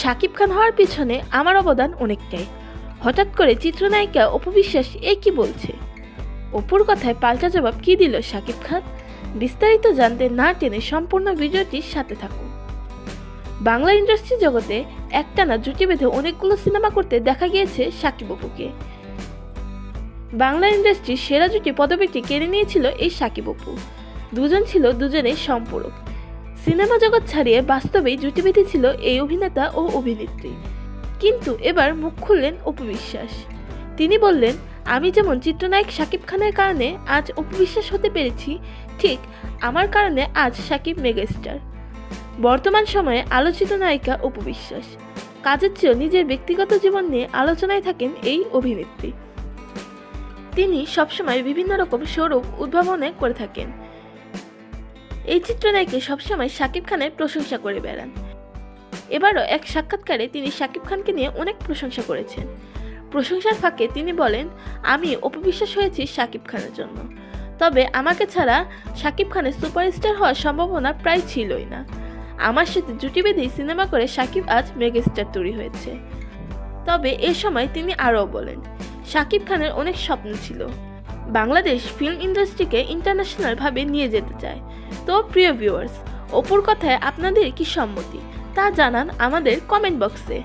শাকিব খান হওয়ার পিছনে আমার অবদান অনেকটাই। হঠাৎ করে চিত্রনায়িকা অপবিশ্বাস এ কি বলছে? অপুর কথায় পাল্টা জবাব কি দিল শাকিব খান? বিস্তারিত জানতে না টেনে সম্পূর্ণ ভিডিওটির সাথে থাকুন। বাংলা ইন্ডাস্ট্রি জগতে একটানা জুটি বেঁধে অনেকগুলো সিনেমা করতে দেখা গিয়েছে সাকিব অপুকে। বাংলা ইন্ডাস্ট্রির সেরা জুটি পদবিটি কেড়ে নিয়েছিল এই সাকিব অপু। দুজন ছিল দুজনের সম্পূরক। সিনেমা জগৎ ছাড়িয়ে বাস্তবেই জুটি বেঁধেছিল এই অভিনেতা ও অভিনেত্রী। কিন্তু এবার মুখ খুললেন অপু বিশ্বাস। তিনি বললেন, আমি যেমন চিত্রনায়ক শাকিব খানের কারণে আজ অপু বিশ্বাস হতে পেরেছি, ঠিক আমার কারণে আজ শাকিব মেগাস্টার। বর্তমান সময়ে আলোচিত নায়িকা অপু বিশ্বাস। কাজের চেয়েও নিজের ব্যক্তিগত জীবন নিয়ে আলোচনায় থাকেন এই অভিনেত্রী। তিনি সবসময় বিভিন্ন রকম স্বরূপ উদ্ভাবনে করে থাকেন। এই চিত্রনায়িকা সবসময় শাকিব খানের প্রশংসা করে বেড়ান। এবারও এক সাক্ষাৎকারে তিনি শাকিব খানকে নিয়ে অনেক প্রশংসা করেছেন। প্রশংসার ফাঁকে তিনি বলেন, আমি অপবিশ্বাস হয়েছি শাকিব খানের জন্য। তবে আমাকে ছাড়া শাকিব খানের সুপারস্টার হওয়ার সম্ভাবনা প্রায় ছিলই না। আমার সাথে জুটি বেঁধেই সিনেমা করে শাকিব আজ মেগাস্টার তৈরি হয়েছে। তবে এ সময় তিনি আরও বলেন, শাকিব খানের অনেক স্বপ্ন ছিল। বাংলাদেশ ফিল্ম ইন্ডাস্ট্রিকে ইন্টারন্যাশনালভাবে নিয়ে যেতে চায়। তো প্রিয় ভিউয়ার্স অপুর কথায় আপনাদের কি সম্মতি? তা জানান আমাদের কমেন্ট বক্সে